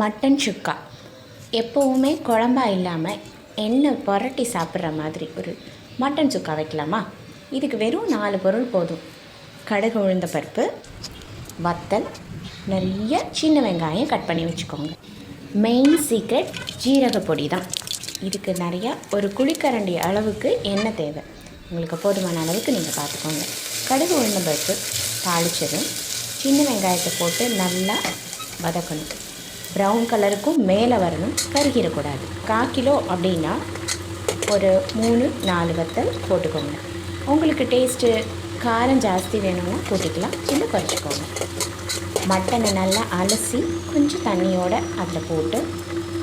Mutton சுக்கா. எப்போவுமே குழம்பா இல்லாமல் எண்ணெய் புரட்டி சாப்பிட்ற மாதிரி ஒரு மட்டன் சுக்கா வைக்கலாமா? இதுக்கு வெறும் நாலு பொருள் போதும். கடுகு உளுந்த பருப்பு வத்தல் நிறைய சின்ன வெங்காயம் கட் பண்ணி வச்சுக்கோங்க. மெயின் சீக்ரெட் ஜீரக பொடி தான் இதுக்கு நிறையா ஒரு குழிக்கரண்டி அளவுக்கு எண்ணெய் தேவை. உங்களுக்கு போதுமான அளவுக்கு நீங்கள் பார்த்துக்கோங்க. கடுகு உளுந்த பருப்பு தாளிச்சதும் சின்ன வெங்காயத்தை போட்டு நல்லா வதக்கணும். ப்ரௌன் கலருக்கும் மேலே வரணும். கருகிடக்கூடாது. கால் கிலோ அப்படின்னா ஒரு மூணு நாலு வத்தல் போட்டுக்கோங்க. உங்களுக்கு டேஸ்ட்டு காரம் ஜாஸ்தி வேணும்னா கூட்டிக்கலாம் இல்லை குறைச்சிக்கோங்க. மட்டனை நல்லா அலசி கொஞ்சம் தண்ணியோடு அதில் போட்டு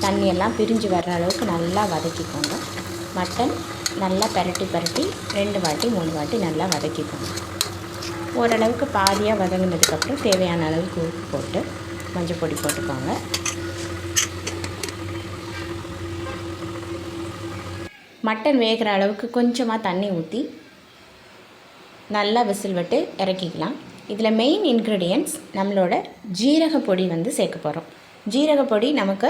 தண்ணியெல்லாம் பிரிஞ்சு வர்ற அளவுக்கு நல்லா வதக்கிக்கோங்க. மட்டன் நல்லா பரட்டி பரட்டி ரெண்டு வாட்டி மூணு வாட்டி நல்லா வதக்கிக்கோங்க. ஓரளவுக்கு பாதியாக வதங்கினதுக்கப்புறம் தேவையான அளவுக்கு உப்பு போட்டு மஞ்சள் பொடி போட்டுக்கோங்க. மட்டன் வேகிற அளவுக்கு கொஞ்சமாக தண்ணி ஊற்றி நல்லா விசில் விட்டு இறக்கிக்கலாம். இதில் மெயின் இன்க்ரீடியன்ட்ஸ் நம்மளோட ஜீரக பொடி வந்து சேர்க்க போகிறோம் ஜீரக பொடி நமக்கு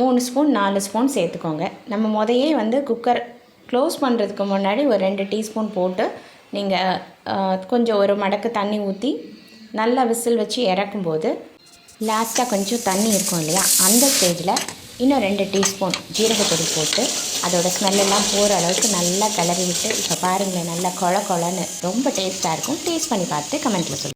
மூணு ஸ்பூன் நாலு ஸ்பூன் சேர்த்துக்கோங்க. நம்ம முதையே வந்து குக்கர் க்ளோஸ் பண்ணுறதுக்கு முன்னாடி ஒரு ரெண்டு டீஸ்பூன் போட்டு நீங்கள் கொஞ்சம் ஒரு மடக்கு தண்ணி ஊற்றி நல்லா விசில் வச்சு இறக்கும்போது லாஸ்ட்டாக கொஞ்சம் தண்ணி இருக்கும் இல்லையா? அந்த ஸ்டேஜில் இன்னும் ரெண்டு டீஸ்பூன் ஜீரகப்பொடி போட்டு அதோடய ஸ்மெல்லெல்லாம் போகிற அளவுக்கு நல்லா கிளறி விட்டு இப்போ பாருங்களேன் நல்லா கொழ கொழன்னு ரொம்ப டேஸ்ட்டாக இருக்கும். டேஸ்ட் பண்ணி பார்த்து கமெண்ட்டில் சொல்லுங்கள்